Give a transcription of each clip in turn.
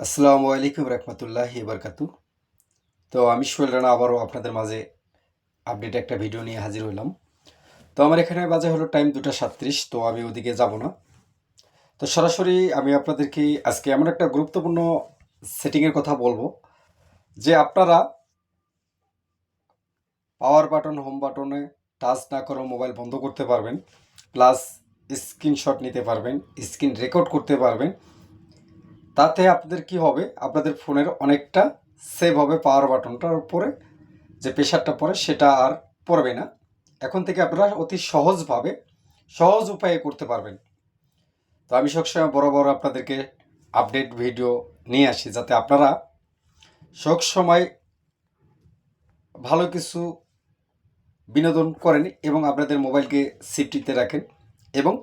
আসসালামু আলাইকুম রহমতুল্লাহ বরকাতু। তো আমি সোহেল রানা আবারও আপনাদের মাঝে আপডেট একটা ভিডিও নিয়ে হাজির হইলাম তো আমার এখানে বাজে হলো টাইম দুটা সাতত্রিশ, তো আমি ওদিকে যাব না। তো সরাসরি আমি আপনাদেরকে আজকে এমন একটা গুরুত্বপূর্ণ সেটিংয়ের কথা বলব, যে আপনারা পাওয়ার বাটন হোম বাটনে টাচ না করে মোবাইল বন্ধ করতে পারবেন প্লাস স্ক্রিনশট নিতে পারবেন স্ক্রিন রেকর্ড করতে পারবেন তাতে আপনাদের কি হবে? আপনাদের ফোনের অনেকটা সেভ হবে পাওয়ার বাটনটার উপরে। যে প্রেশারটা পড়ে সেটা আর পড়বে না। এখন থেকে আপনারা অতি সহজভাবে সহজ উপায়ে করতে পারবেন। তো আমি সবসময় বড় বড় আপনাদেরকে আপডেট ভিডিও নিয়ে আসি যাতে আপনারা সব সময় ভালো কিছু বিনোদন করেন এবং আপনাদের মোবাইলকে সেফটিতে রাখেন এবং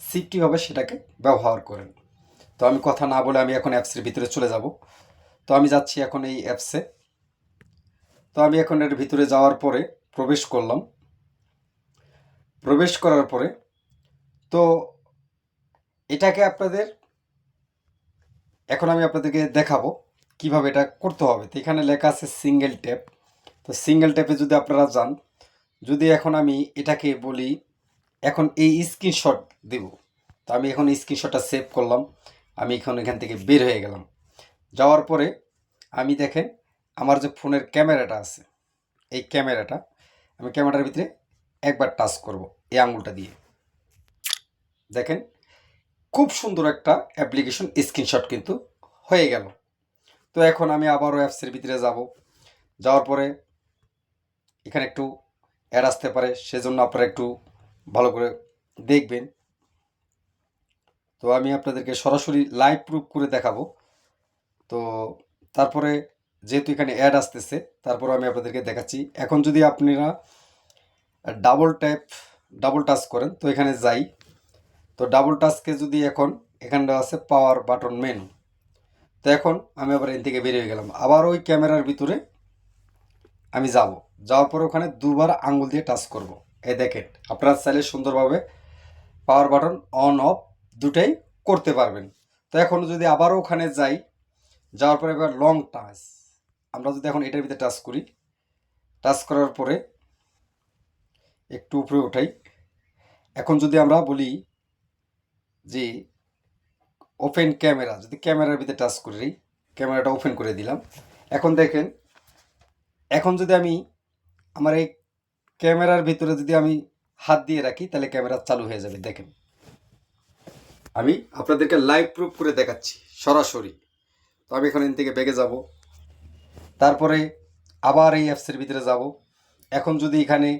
সেফটিভাবে সেটাকে ব্যবহার করেন। তো আমি কথা না বলে আমি এখন অ্যাপসের ভিতরে চলে যাব। তো আমি যাচ্ছি এখন এই অ্যাপসে তো আমি এখন এর ভিতরে যাওয়ার পরে প্রবেশ করলাম। প্রবেশ করার পরে তো এটাকে আপনাদের এখন আমি আপনাদেরকে দেখাবো কীভাবে এটা করতে হবে। তো এখানে লেখা আছে সিঙ্গেল ট্যাপ তো সিঙ্গেল ট্যাপে যদি আপনারা যান, যদি এখন আমি এটাকে বলি, এখন এই স্ক্রিনশট দেব। তো আমি এখন স্ক্রিনশটটা সেভ করলাম। আমি এখন এখান থেকে বের হয়ে গেলাম। যাওয়ার পরে আমি দেখেন আমার যে ফোনের ক্যামেরাটা আছে, এই ক্যামেরাটা আমি ক্যামেরার ভিতরে একবার টাচ করব এই আঙুলটা দিয়ে। দেখেন খুব সুন্দর একটা অ্যাপ্লিকেশন স্ক্রিনশট কিন্তু হয়ে গেল। তো এখন আমি আবারও অ্যাপসের ভিতরে যাব। যাওয়ার পরে এখানে একটু অ্যাড আসতে পারে, সেজন্য আপনারা একটু ভালো করে দেখবেন। তো আমি আপনাদেরকে সরাসরি লাইভ প্রুফ করে দেখাবো। তো তারপরে যেহেতু এখানে অ্যাড আসতেছে, তারপরে আমি আপনাদেরকে দেখাচ্ছি। এখন যদি আপনারা ডাবল ট্যাপ ডাবল টাচ করেন, তো এখানে যাই। তো ডাবল টাচকে যদি এখন এখানটা আছে পাওয়ার বাটন মেনু তো এখন আমি আবার এন থেকে বেরিয়ে গেলাম। আবার ওই ক্যামেরার ভিতরে আমি যাব। যাওয়ার পর ওখানে দুবার আঙুল দিয়ে টাচ করব। এই দেখেন, আপনারা চাইলে সুন্দরভাবে পাওয়ার বাটন অন অফ দুটাই করতে পারবেন। তো এখন যদি আবারও ওখানে যাই, যাওয়ার পরে এবার লং টাচ আমরা যদি এখন এটার ভিতরে টাচ করি টাচ করার পরে একটু উপরে ওঠাই এখন যদি আমরা বলি যে ওপেন ক্যামেরা যদি ক্যামেরার ভিতরে টাচ করি ক্যামেরাটা ওপেন করে দিলাম। এখন দেখেন, এখন যদি আমি আমার এই ক্যামেরার ভিতরে যদি আমি হাত দিয়ে রাখি, তাহলে ক্যামেরা চালু হয়ে যাবে, দেখেন। আমি আপনাদেরকে লাইভ প্রুফ করে দেখাচ্ছি, সরাসরি। তো আমি এখন থেকে বেগে যাব। তারপরে আবার এই অ্যাপসের ভিতরে যাব। এখন যদি এখানে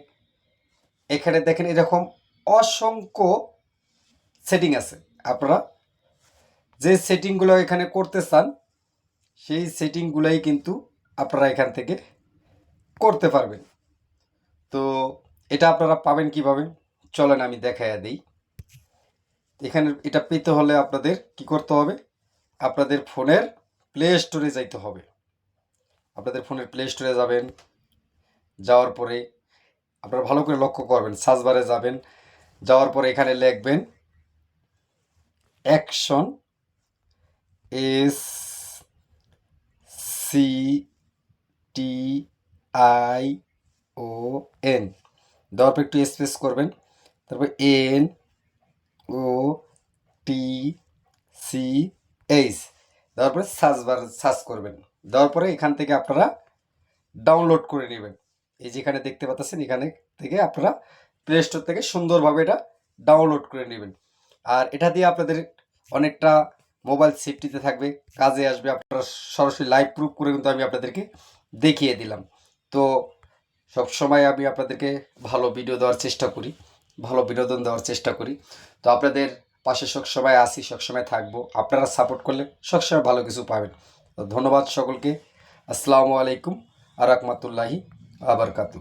এখানে দেখেন এরকম অসংখ্য সেটিং আছে। আপনারা যে সেটিংগুলো এখানে করতে চান, সেই সেটিংগুলোই কিন্তু আপনারা এখান থেকে করতে পারবেন। তো এটা আপনারা পাবেন কীভাবে? চলেন আমি দেখাইয়া দিই। এখানে এটা পেতে হলে আপনাদের কি করতে হবে? আপনাদের ফোনের প্লে স্টোরে যাইতে হবে। আপনাদের ফোনের প্লে স্টোরে যাবেন, যাওয়ার পরে আপনারা ভালো করে লক্ষ্য করবেন সার্চবারে যাবেন, যাওয়ার পরে এখানে লিখবেন action S C T I O N দেওয়ার পর একটু স্পেস করবেন, তারপর N O T C H দেওয়ার পরে সার্চ সার্চ করবেন। দেওয়ার পরে এখান থেকে আপনারা ডাউনলোড করে নেবেন। এই যেখানে দেখতে পাচ্ছেন, এখানে থেকে আপনারা প্লে স্টোর থেকে সুন্দরভাবে এটা ডাউনলোড করে নেবেন। আর এটা দিয়ে আপনাদের অনেকটা মোবাইল সেফটিতে থাকবে, কাজে আসবে। আপনারা সরাসরি লাইভ প্রুফ করে কিন্তু আমি আপনাদেরকে দেখিয়ে দিলাম। তো সবসময় আমি আপনাদেরকে ভালো ভিডিও দেওয়ার চেষ্টা করি। ভালো বিনোদন দেওয়ার চেষ্টা করি। তো আপনাদের পাশে সবসময় আসি সবসময় থাকব। আপনারা সাপোর্ট করলে সবসময় ভালো কিছু পাবেন। ধন্যবাদ সকলকে। আসসালামু আলাইকুম আ রহমতুল্লাহি আবরকাতু